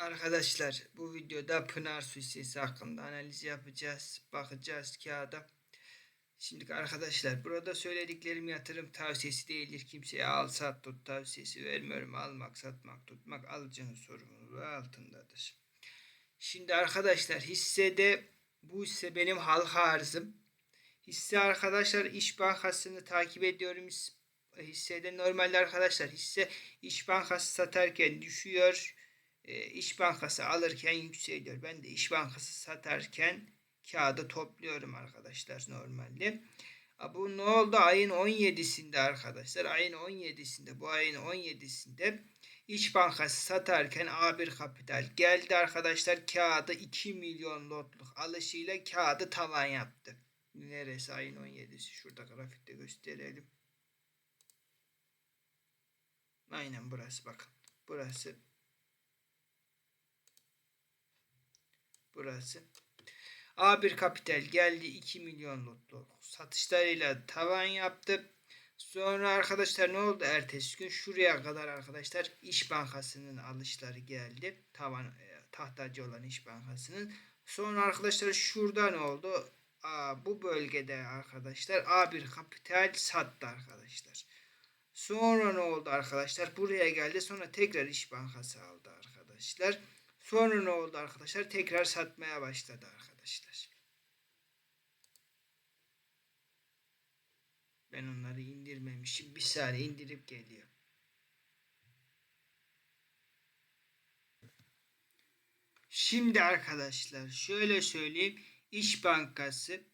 Arkadaşlar bu videoda Pınar Su hissesi hakkında analiz yapacağız. Bakacağız kağıda. Şimdi arkadaşlar burada söylediklerim yatırım tavsiyesi değildir. Kimseye al sat tut tavsiyesi vermiyorum. Almak satmak tutmak alıcının sorumluluğu altındadır. Şimdi arkadaşlar hissede bu hisse benim halka arzım. Hisse arkadaşlar İş Bankası'nı takip ediyorum. His- Hissede normalde arkadaşlar hisse İş Bankası satarken düşüyor. E, İş Bankası alırken yükseliyor. Ben de İş Bankası satarken kağıdı topluyorum arkadaşlar normalde. Bu ne oldu? Ayın 17'sinde arkadaşlar. Ayın 17'sinde bu ayın 17'sinde İş Bankası satarken A1 Kapital geldi arkadaşlar. Kağıdı 2 milyon lotluk alışıyla kağıdı tavan yaptı. Neresi ayın 17'si? Şurada grafikte gösterelim. Aynen burası bakın. Burası. Burası. A1 Kapital geldi 2 milyon lotluk satışlarıyla tavan yaptı. Sonra arkadaşlar ne oldu ertesi gün? Şuraya kadar arkadaşlar İş Bankası'nın alışları geldi. Tavan e, tahtacı olan İş Bankası'nın. Sonra arkadaşlar şurada ne oldu? Aa, bu bölgede arkadaşlar A1 Kapital sattı arkadaşlar. Sonra ne oldu arkadaşlar? Buraya geldi. Sonra tekrar İş Bankası aldı arkadaşlar. Sonra ne oldu arkadaşlar? Tekrar satmaya başladı arkadaşlar. Ben onları indirmemişim. Bir saniye indirip geliyor. Şimdi arkadaşlar şöyle söyleyeyim. İş Bankası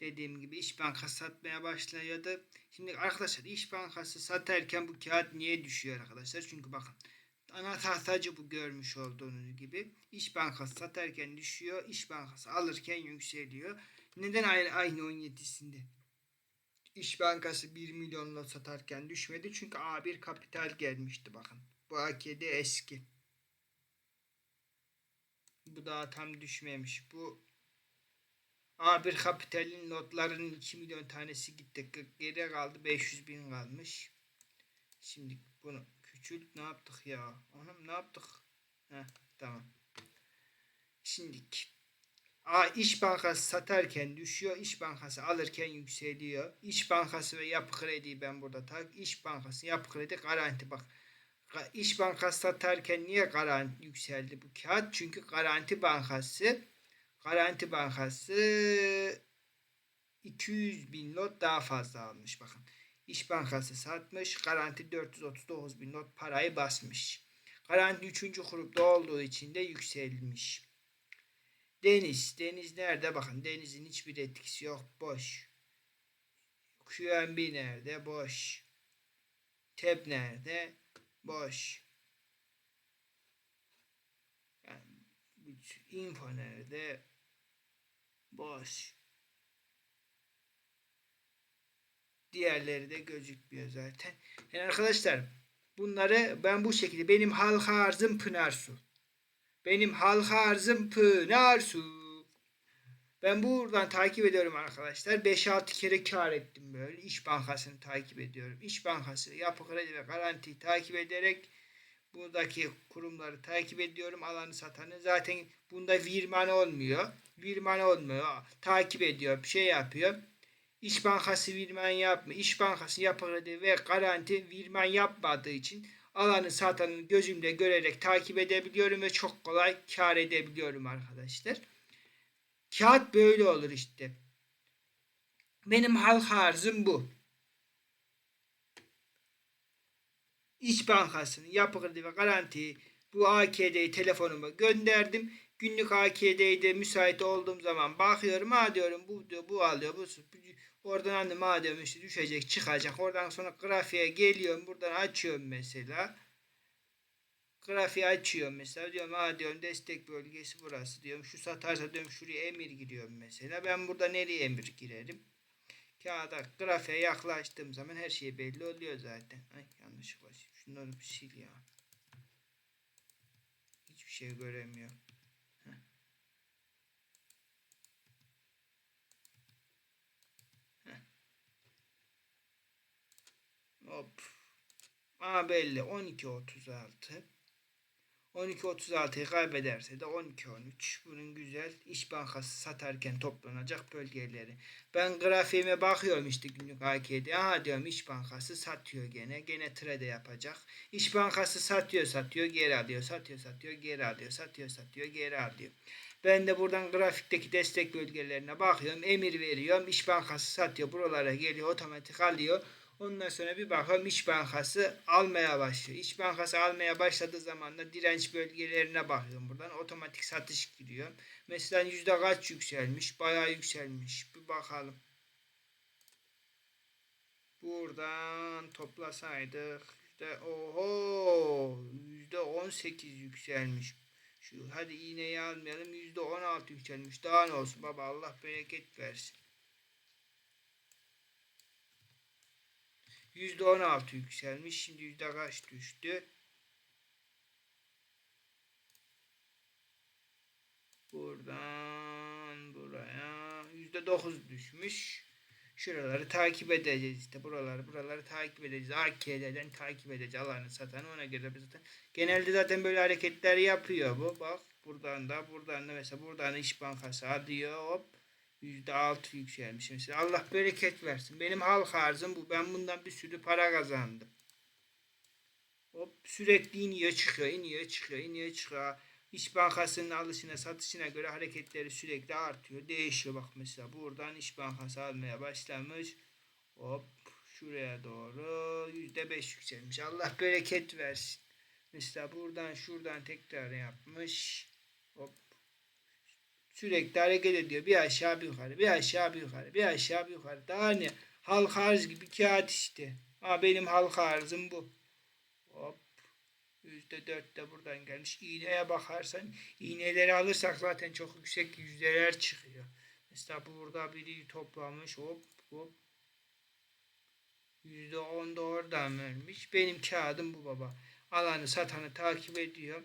dediğim gibi İş Bankası satmaya başladı. Şimdi arkadaşlar İş Bankası satarken bu kağıt niye düşüyor arkadaşlar? Çünkü bakın ana tahtacı bu görmüş olduğunuz gibi İş Bankası satarken düşüyor. İş Bankası alırken yükseliyor. Neden aynı, aynı 17'sinde? İş Bankası 1 milyonla satarken düşmedi. Çünkü A1 kapital gelmişti bakın. Bu AKD eski. Bu daha tam düşmemiş. Bu A1 kapitalin notlarının 2 milyon tanesi gitti. Geriye kaldı 500 bin kalmış. Şimdi bunu küçült ne yaptık ya? Anam ne yaptık? Heh, tamam. Şimdi A İş Bankası satarken düşüyor, İş Bankası alırken yükseliyor. İş Bankası ve Yapı Kredi'yi ben burada tak. İş Bankası, Yapı Kredi garanti bak. İş Bankası satarken niye garanti yükseldi bu kağıt? Çünkü Garanti Bankası Garanti Bankası 200 bin lot daha fazla almış bakın. İş Bankası satmış. Garanti 439 bin lot parayı basmış. Garanti 3. grupta olduğu için de yükselmiş. Deniz. Deniz nerede? Bakın denizin hiçbir etkisi yok. Boş. QNB nerede? Boş. TEB nerede? Boş. Yani info nerede? Boş. Diğerleri de gözükmüyor zaten. Yani arkadaşlar bunları ben bu şekilde benim halka arzım Pınar Su. Benim halka arzım Pınar Su. Ben buradan takip ediyorum arkadaşlar. 5-6 kere kar ettim böyle. İş Bankası'nı takip ediyorum. İş Bankası, Yapı Kredi ve Garanti'yi takip ederek buradaki kurumları takip ediyorum. Alanı satanı. Zaten bunda virman olmuyor. Virman olmuyor. Takip ediyor. Bir şey yapıyor. İş Bankası virman yapmıyor. İş Bankası Yapı Kredi ve Garanti virman yapmadığı için alanı satanı gözümle görerek takip edebiliyorum ve çok kolay kar edebiliyorum arkadaşlar. Kağıt böyle olur işte. Benim halka arzım bu. İş Bankası'nın yapı kredi ve garanti bu AKD'yi telefonuma gönderdim. Günlük AKD'de müsait olduğum zaman bakıyorum. Ha diyorum bu diyor, bu alıyor. Bu, bu oradan hani madem işte düşecek çıkacak. Oradan sonra grafiğe geliyorum. Buradan açıyorum mesela. Grafiği açıyorum mesela. Diyorum ha diyorum destek bölgesi burası diyorum. Şu satarsa diyorum şuraya emir giriyorum mesela. Ben burada nereye emir girerim? Kağıda grafiğe yaklaştığım zaman her şey belli oluyor zaten. Ay yanlış baş. Şunları bir sil ya. Hiçbir şey göremiyorum. Hop. Aa belli 12.36. 12.36'yı kaybederse de 12.13. Bunun güzel İş Bankası satarken toplanacak bölgeleri. Ben grafiğime bakıyorum işte günlük AK'de. Aha diyorum İş Bankası satıyor gene. Gene trade yapacak. İş Bankası satıyor satıyor geri alıyor. Satıyor satıyor geri alıyor. Satıyor satıyor geri alıyor. Ben de buradan grafikteki destek bölgelerine bakıyorum. Emir veriyorum. İş Bankası satıyor. Buralara geliyor. Otomatik alıyor. Ondan sonra bir bakalım İş Bankası almaya başlıyor. İş Bankası almaya başladığı zaman da direnç bölgelerine bakıyorum buradan. Otomatik satış giriyor. Mesela yüzde kaç yükselmiş? Bayağı yükselmiş. Bir bakalım. Buradan toplasaydık yüzde oho yüzde on sekiz yükselmiş. Şu hadi iğneyi almayalım yüzde on altı yükselmiş. Daha ne olsun baba Allah bereket versin. Yüzde on altı yükselmiş. Şimdi yüzde kaç düştü? Buradan buraya yüzde dokuz düşmüş. Şuraları takip edeceğiz işte. Buraları buraları takip edeceğiz. AK'den takip edeceğiz. Alanı satanı ona göre biz zaten. Genelde zaten böyle hareketler yapıyor bu. Bak buradan da buradan da mesela buradan İş Bankası alıyor hop. Yüzde altı yükselmiş mesela. Allah bereket versin. Benim halk arzım bu. Ben bundan bir sürü para kazandım. Hop sürekli iniyor çıkıyor, iniyor çıkıyor, iniyor çıkıyor. İş Bankası'nın alışına satışına göre hareketleri sürekli artıyor. Değişiyor bak mesela buradan İş Bankası almaya başlamış. Hop şuraya doğru yüzde beş yükselmiş. Allah bereket versin. Mesela buradan şuradan tekrar yapmış. Hop sürekli hareket ediyor. Bir aşağı bir yukarı, bir aşağı bir yukarı, bir aşağı bir yukarı. Daha ne? Halka arz gibi kağıt işte. Ha benim halka arzım bu. Hop. Yüzde dört de buradan gelmiş. İğneye bakarsan iğneleri alırsak zaten çok yüksek yüzdeler çıkıyor. Mesela burada biri toplamış hop hop. Yüzde on da oradan vermiş. Benim kağıdım bu baba. Alanı satanı takip ediyor.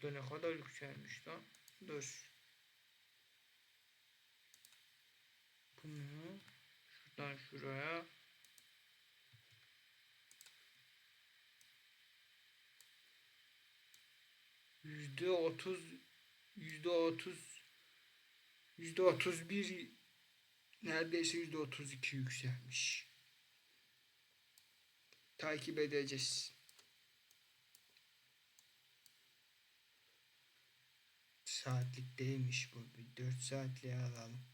Şurada ne kadar yükselmiş lan. Dur. Bunu şuradan şuraya. Yüzde otuz, yüzde otuz, yüzde otuz bir, neredeyse yüzde otuz iki yükselmiş. Takip edeceğiz. Saatlik değilmiş bu. Bir 4 saatliğe alalım.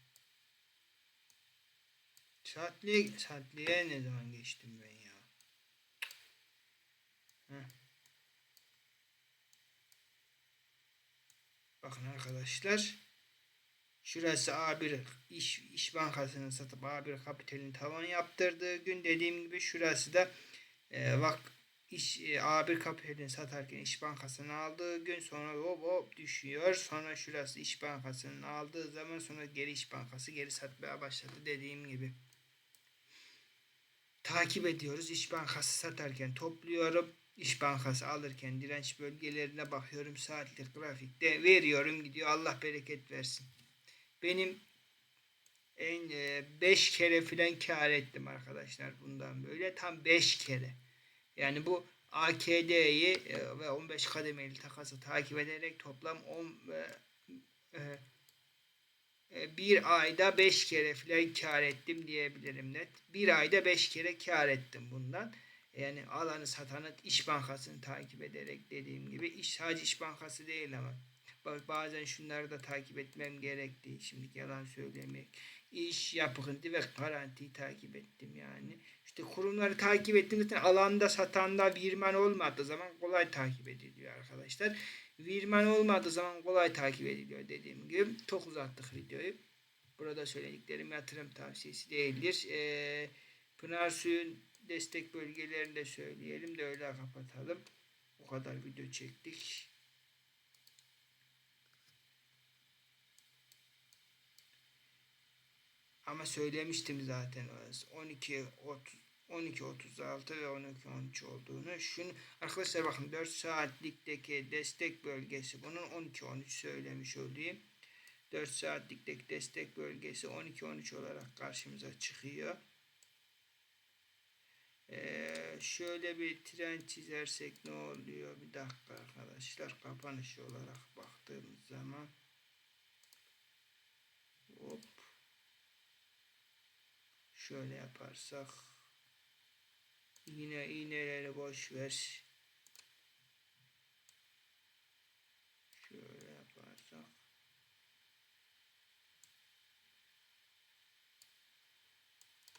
Saatliğe, saatliğe ne zaman geçtim ben ya? Heh. Bakın arkadaşlar. Şurası A1 iş, iş bankasını satıp A1 kapitalin tavan yaptırdığı gün dediğim gibi şurası da e, bak iş e, A1 kapitalini satarken iş bankasını aldığı gün sonra hop hop düşüyor. Sonra şurası iş bankasının aldığı zaman sonra geri iş bankası geri satmaya başladı dediğim gibi. Takip ediyoruz. İş bankası satarken topluyorum. İş Bankası alırken direnç bölgelerine bakıyorum. Saatlik grafikte veriyorum gidiyor. Allah bereket versin. Benim en 5 e, kere filan kar ettim arkadaşlar bundan böyle. Tam 5 kere. Yani bu AKD'yi e, ve 15 kademeli takası takip ederek toplam 10 e, e, bir ayda 5 kere filan kar ettim diyebilirim net. Bir ayda 5 kere kar ettim bundan. Yani alanı satanı iş bankasını takip ederek dediğim gibi iş sadece iş bankası değil ama bazen şunları da takip etmem gerekti. Şimdi yalan söylemek. İş yapıkıntı ve garantiyi takip ettim yani. İşte kurumları takip ettim zaten alanda satanda virman olmadığı zaman kolay takip ediliyor arkadaşlar. Virman olmadığı zaman kolay takip ediliyor dediğim gibi. Çok uzattık videoyu. Burada söylediklerim yatırım tavsiyesi değildir. Ee, Pınar Suyun destek bölgelerini de söyleyelim de öyle kapatalım. O kadar video çektik. Ama söylemiştim zaten 12 30 12 36 ve 12 13 olduğunu. Şunu arkadaşlar bakın 4 saatlikteki destek bölgesi bunun 12 13 söylemiş olayım. 4 saatlikteki destek bölgesi 12 13 olarak karşımıza çıkıyor. Ee, şöyle bir tren çizersek ne oluyor? Bir dakika arkadaşlar. Kapanış olarak baktığımız zaman hop şöyle yaparsak yine iğneleri boş ver. Şöyle yaparsak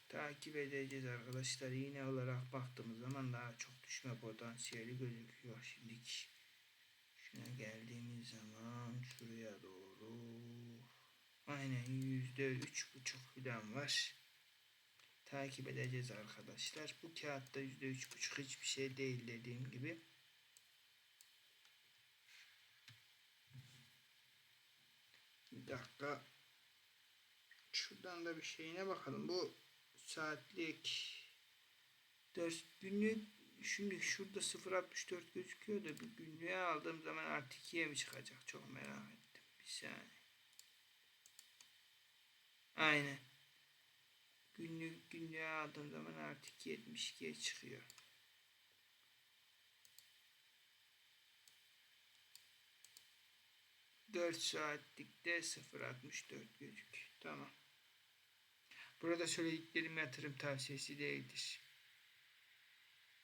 takip edeceğiz arkadaşlar. Yine olarak baktığımız zaman daha çok düşme potansiyeli gözüküyor. Şimdiki şuna geldiğimiz zaman şuraya doğru aynen yüzde üç buçuk falan var. Takip edeceğiz arkadaşlar. Bu kağıtta yüzde üç buçuk hiçbir şey değil dediğim gibi. Bir dakika. Şuradan da bir şeyine bakalım. Bu saatlik 4 günlük şimdi şurada 0.64 gözüküyor da bir günlüğe aldığım zaman artık 2'ye mi çıkacak? Çok merak ettim. Bir saniye. Aynen. Günlüğe aldığım zaman artık 72'ye çıkıyor. Dört saatlikte 0.64 gözüküyor. Tamam. Burada söylediklerim yatırım tavsiyesi değildir.